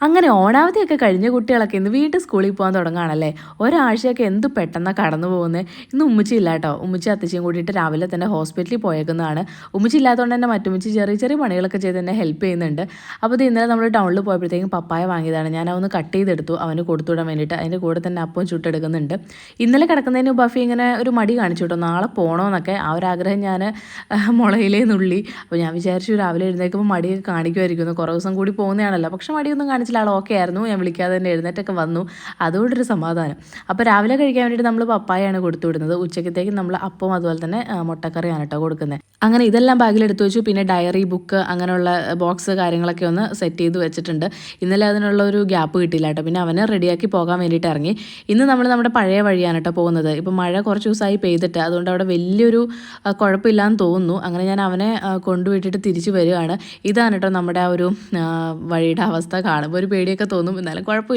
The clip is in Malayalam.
അങ്ങനെ ഓണാവധിയൊക്കെ കഴിഞ്ഞ കുട്ടികളൊക്കെ ഇന്ന് വീട്ടിൽ സ്കൂളിൽ പോകാൻ തുടങ്ങുകയാണല്ലേ? ഒരാഴ്ചയൊക്കെ എന്ത് പെട്ടെന്നാണ് കടന്നു പോകുന്നത് ഇന്ന് ഉമ്മച്ചി ഇല്ല കേട്ടോ. ഉമ്മച്ചി അത്തച്ചിയും കൂടിയിട്ട് രാവിലെ തന്നെ ഹോസ്പിറ്റലിൽ പോയേക്കുന്നതാണ്. ഉമ്മച്ചി ഇല്ലാത്തതുകൊണ്ട് തന്നെ മറ്റുമ്മച്ചി ചെറിയ ചെറിയ പണികളൊക്കെ ചെയ്ത് തന്നെ ഹെൽപ്പ് ചെയ്യുന്നുണ്ട്. അപ്പോൾ ഇത് ഇന്നലെ നമ്മൾ ടൗണിൽ പോയപ്പോഴത്തേക്കും പപ്പായ വാങ്ങിയതാണ്. ഞാൻ അവന്ന് കട്ട് ചെയ്തെടുത്തു. അവന് കൊടുത്തുവിടാൻ വേണ്ടിയിട്ട് അതിന്റെ കൂടെ തന്നെ അപ്പം ചുട്ടെടുക്കുന്നുണ്ട്. ഇന്നലെ കിടക്കുന്നതിന് ബഫി ഇങ്ങനെ ഒരു മടി കാണിച്ചു കേട്ടോ. നാളെ പോകണമെന്നൊക്കെ ആ ഒരു ആഗ്രഹം ഞാൻ മുളയിലേ നുള്ളി. അപ്പോൾ ഞാൻ വിചാരിച്ചു രാവിലെ എഴുന്നേൽക്കുമ്പോൾ മടിയൊക്കെ കാണിക്കുമായിരിക്കുന്നു കുറേ ദിവസം കൂടി പോകുന്നതാണല്ലോ. പക്ഷെ മടിയൊന്നും കാണിച്ചു ആൾ ഓക്കെ ആയിരുന്നു. ഞാൻ വിളിക്കാതെ തന്നെ എഴുന്നേറ്റൊക്കെ വന്നു. അതുകൊണ്ടൊരു സമാധാനം. അപ്പോൾ രാവിലെ കഴിക്കാൻ വേണ്ടിയിട്ട് നമ്മൾ പപ്പായാണ് കൊടുത്തു വിടുന്നത്. ഉച്ചക്കത്തേക്ക് നമ്മൾ അപ്പം അതുപോലെ തന്നെ മുട്ടക്കറിയാണ് കേട്ടോ കൊടുക്കുന്നത് അങ്ങനെ ഇതെല്ലാം ബാഗിലെടുത്ത് വെച്ചു. പിന്നെ ഡയറി ബുക്ക് അങ്ങനെയുള്ള ബോക്സ് കാര്യങ്ങളൊക്കെ ഒന്ന് സെറ്റ് ചെയ്ത് വെച്ചിട്ടുണ്ട്. ഇന്നലെ അതിനുള്ള ഒരു ഗ്യാപ്പ് കിട്ടിയില്ല കേട്ടോ. പിന്നെ അവനെ റെഡിയാക്കി പോകാൻ വേണ്ടിയിട്ട് ഇറങ്ങി. ഇന്ന് നമ്മൾ നമ്മുടെ പഴയ വഴിയാണ് കേട്ടോ പോകുന്നത്. ഇപ്പോൾ മഴ കുറച്ച് ദിവസമായി പെയ്തിട്ട് അതുകൊണ്ട് അവിടെ വലിയൊരു കുഴപ്പമില്ലാന്ന് തോന്നുന്നു. അങ്ങനെ ഞാൻ അവനെ കൊണ്ടുവിട്ടിട്ട് തിരിച്ചു വരികയാണ്. ഇതാണ് കേട്ടോ നമ്മുടെ ആ ഒരു വഴിയുടെ അവസ്ഥ കാണുമ്പോൾ. ഒരു പേടിയൊക്കെ തോന്നും. എന്നാലും കുഴപ്പമില്ല.